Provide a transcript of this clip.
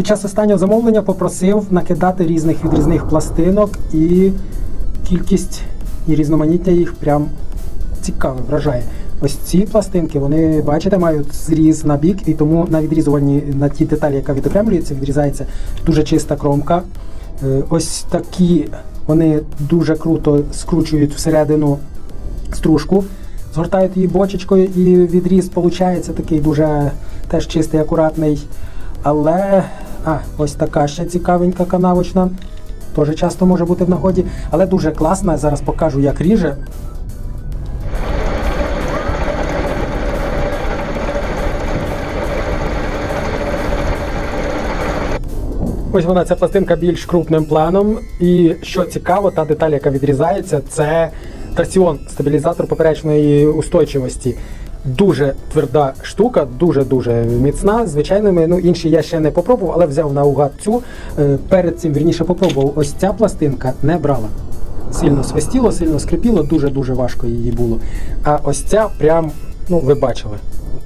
Під час останнього замовлення попросив накидати різних відрізних пластинок і кількість і різноманіття їх прям цікаве, вражає. Ось ці пластинки, вони, бачите, мають зріз на бік, і тому на відрізуванні на ті деталі, яка відокремлюється, відрізається дуже чиста кромка. Е, Ось такі вони дуже круто скручують всередину стружку, згортають її бочечкою, і відріз виходить такий дуже теж чистий, акуратний. Але а, ось така ще цікавенька канавочна. Теж часто може бути в нагоді, але дуже класна. Зараз покажу, як ріже. Ось вона, ця пластинка більш крупним планом. І що цікаво, та деталь, яка відрізається, це трасіон, стабілізатор поперечної устойчивості. Дуже тверда штука, дуже-дуже міцна. Звичайними, ну інші я ще не попробував, але взяв наугад цю. Е, Перед цим вірніше попробував. Ось ця пластинка не брала. Сильно свистіло, сильно скрипіло, дуже-дуже важко її було. А ось ця прям, ну ви бачили.